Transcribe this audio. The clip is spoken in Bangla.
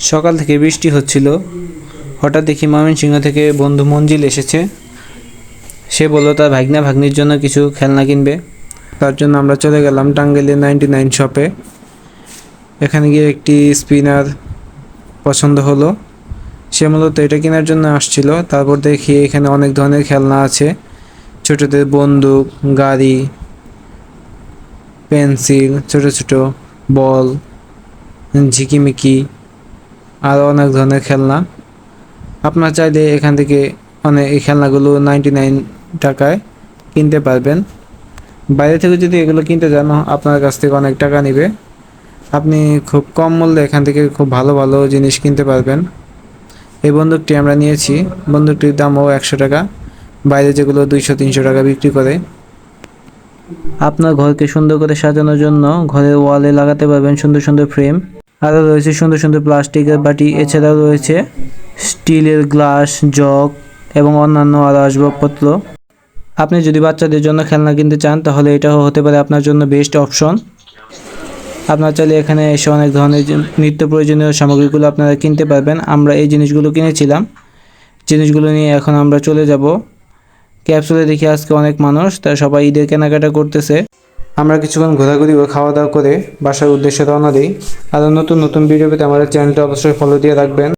সকাল থেকে বৃষ্টি হচ্ছিল। হঠাৎ দেখি ময়মনসিংহ থেকে বন্ধু মঞ্জিল এসেছে। সে বলল, তার ভাগনা ভাগ্নির জন্য কিছু খেলনা কিনবে। তার জন্য আমরা চলে গেলাম টাঙ্গাইলে নাইনটি নাইন শপে। এখানে গিয়ে একটি স্পিনার পছন্দ হলো। সে মূলত এটা কেনার জন্য আসছিল। তারপর দেখি এখানে অনেক ধরনের খেলনা আছে। ছোটদের বন্দুক, গাড়ি, পেন্সিল, ছোট ছোট বল, ঝিকিমিকি। আরও অনেক ধরনের খেলনা। আপনার চাইলে এখান থেকে অনেক এই খেলনাগুলো নাইনটি নাইন টাকায় কিনতে পারবেন। বাইরে থেকে যদি এগুলো কিনতে যান, আপনার কাছ থেকে অনেক টাকা নেবে। আপনি খুব কম মূল্যে এখান থেকে খুব ভালো ভালো জিনিস কিনতে পারবেন। এই বন্দুকটি আমরা নিয়েছি। বন্দুকটির দামও একশো টাকা। বাইরে যেগুলো দুইশো, তিনশো টাকা বিক্রি করে। আপনার ঘরকে সুন্দর করে সাজানোর জন্য ঘরের ওয়ালে লাগাতে পারবেন সুন্দর সুন্দর ফ্রেম। আরও রয়েছে সুন্দর সুন্দর প্লাস্টিকের বাটি, এছাড়াও রয়েছে স্টিলের গ্লাস জগ এবং অন্যান্য আরও আসবাবপত্র। আপনি যদি বাচ্চাদের জন্য খেলনা কিনতে চান, তাহলে এটাও হতে পারে আপনার জন্য বেস্ট অপশন আপনার চাইলে এখানে এসে অনেক ধরনের নিত্য প্রয়োজনীয় সামগ্রীগুলো আপনারা কিনতে পারবেন। আমরা এই জিনিসগুলো কিনেছিলাম। জিনিসগুলো নিয়ে এখন আমরা চলে যাব। ক্যাপসুলে দেখি আজকে অনেক মানুষ তারা সবাই ঈদের কেনাকাটা করতেছে। আমরা কিছুক্ষণ ঘোরাঘুরি ও খাওয়া দাওয়া করে বাসার উদ্দেশ্যে রওনা দিই। আরও নতুন নতুন ভিডিও পেতে আমাদের চ্যানেলটা অবশ্যই ফলো দিয়ে রাখবেন।